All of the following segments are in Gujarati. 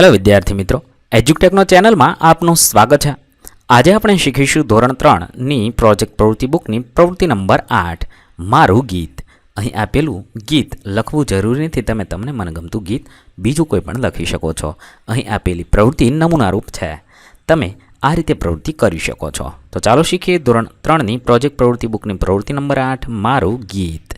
હેલો વિદ્યાર્થી મિત્રો એજ્યુટેકનો ચેનલમાં આપનું સ્વાગત છે. આજે આપણે શીખીશું ધોરણ ત્રણની પ્રોજેક્ટ પ્રવૃત્તિ બુકની પ્રવૃત્તિ નંબર આઠ, મારું ગીત. અહીં આપેલું ગીત લખવું જરૂરી નથી, તમે તમને મનગમતું ગીત બીજું કોઈ પણ લખી શકો છો. અહીં આપેલી પ્રવૃત્તિ નમૂનારૂપ છે. તમે આ રીતે પ્રવૃત્તિ કરી શકો છો. તો ચાલો શીખીએ ધોરણ ત્રણની પ્રોજેક્ટ પ્રવૃત્તિ બુકની પ્રવૃત્તિ નંબર આઠ, મારું ગીત.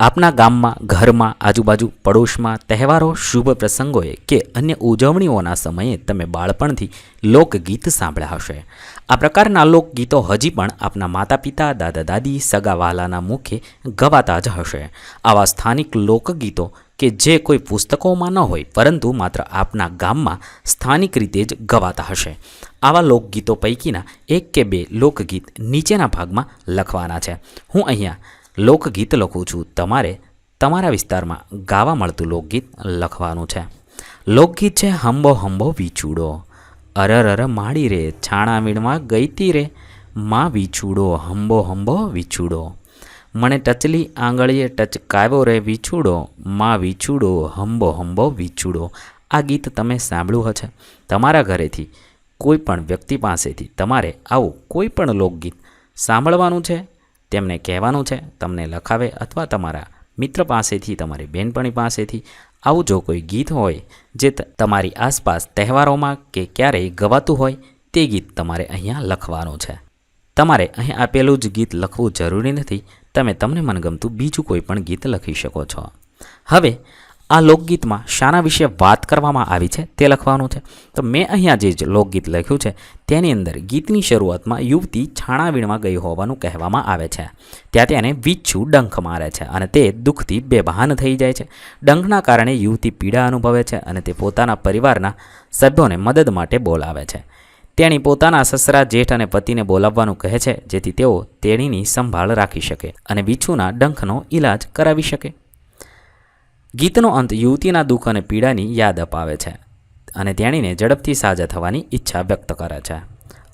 આપના ગામમાં, ઘરમાં, આજુબાજુ, પડોશમાં તહેવારો, શુભ પ્રસંગોએ કે અન્ય ઉજવણીઓના સમયે તમે બાળપણથી લોકગીત સાંભળ્યા હશે. આ પ્રકારના લોકગીતો હજી પણ આપના માતા પિતા દાદા, દાદી, સગા વહાલાના મુખે ગવાતા જ હશે. આવા સ્થાનિક લોકગીતો કે જે કોઈ પુસ્તકોમાં ન હોય, પરંતુ માત્ર આપના ગામમાં સ્થાનિક રીતે જ ગવાતા હશે. આવા લોકગીતો પૈકીના એક કે બે લોકગીત નીચેના ભાગમાં લખવાના છે. હું અહીંયા લોકગીત લખું છું. તમારે તમારા વિસ્તારમાં ગાવા મળતું લોકગીત લખવાનું છે. લોકગીત છે, હંબો હંબો વિચૂડો અરર અર માડી રે. છાણા વીણમાં ગઈતી રે. માં વિછૂડો. હંબો હંબો, વિછૂડો. મને ટચલી આંગળીએ ટચકાવ્યો રે. વિછૂડો. માં વિછૂડો. હંબો હંબો, વિછૂડો. આ ગીત તમે સાંભળ્યું હશે. તમારા ઘરેથી કોઈ પણ વ્યક્તિ પાસેથી તમારે આવું કોઈ પણ લોકગીત સાંભળવાનું છે? તેમને કહેવાનું છે, તમને લખાવે અથવા તમારા મિત્ર પાસેથી, તમારી બહેનપણી પાસેથી આવું જો કોઈ ગીત હોય, જે તમારી આસપાસ તહેવારોમાં કે ક્યારેય ગવાતું હોય, તે ગીત તમારે અહીંયા લખવાનું છે. તમારે અહીં આપેલું જ ગીત લખવું જરૂરી નથી. તમે તમને મનગમતું બીજું કોઈ પણ ગીત લખી શકો છો. હવે આ લોકગીતમાં શાના વિશે વાત કરવામાં આવી છે તે લખવાનું છે. તો મેં અહીંયા જે લોકગીત લખ્યું છે, તેની અંદર ગીતની શરૂઆતમાં યુવતી છાણા વીણમાં ગઈ હોવાનું કહેવામાં આવે છે. ત્યાં તેને વિચ્છુ ડંખ મારે છે અને તે દુઃખથી બેભાન થઈ જાય છે. ડંખના કારણે યુવતી પીડા અનુભવે છે અને તે પોતાના પરિવારના સભ્યોને મદદ માટે બોલાવે છે. તેણી પોતાના સસરા, જેઠ અને પતિને બોલાવવાનું કહે છે, જેથી તેઓ તેણીની સંભાળ રાખી શકે અને વીછુના ડંખનો ઈલાજ કરાવી શકે. ગીતનો અંત યુવતીના દુઃખ અને પીડાની યાદ અપાવે છે અને તેણીને ઝડપથી સાજા થવાની ઈચ્છા વ્યક્ત કરે છે.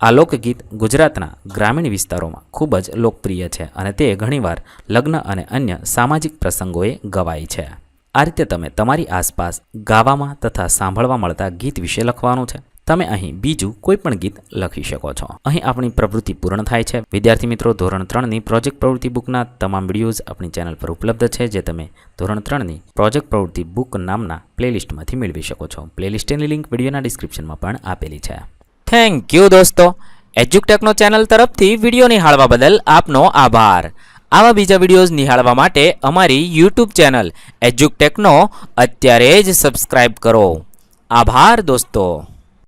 આ લોકગીત ગુજરાતના ગ્રામીણ વિસ્તારોમાં ખૂબ જ લોકપ્રિય છે અને તે ઘણીવાર લગ્ન અને અન્ય સામાજિક પ્રસંગોએ ગવાય છે. આ રીતે તમે તમારી આસપાસ ગાવામાં તથા સાંભળવા મળતા ગીત વિશે લખવાનું છે. તમે અહીં બીજું કોઈ પણ ગીત લખી શકો છો. અહીં આપણી પ્રવૃત્તિ પૂર્ણ થાય છે. વિદ્યાર્થી મિત્રો, ધોરણ ત્રણની પ્રોજેક્ટ પ્રવૃત્તિ બુકના તમામ વિડીયોઝ આપણી ચેનલ પર ઉપલબ્ધ છે, જે તમે ધોરણ ત્રણની પ્રોજેક્ટ પ્રવૃત્તિ બુક નામના પ્લેલિસ્ટમાંથી મેળવી શકો છો. પ્લેલિસ્ટની લિંક વિડીયોના ડિસ્ક્રિપ્શનમાં પણ આપેલી છે. થેન્ક યુ દોસ્તો. એજ્યુકટેકનો ચેનલ તરફથી વીડિયો નિહાળવા બદલ આપનો આભાર. આવા બીજા વિડીયોઝ નિહાળવા માટે અમારી યુટ્યુબ ચેનલ એજ્યુકટેકનો અત્યારે જ સબસ્ક્રાઇબ કરો. આભાર દોસ્તો.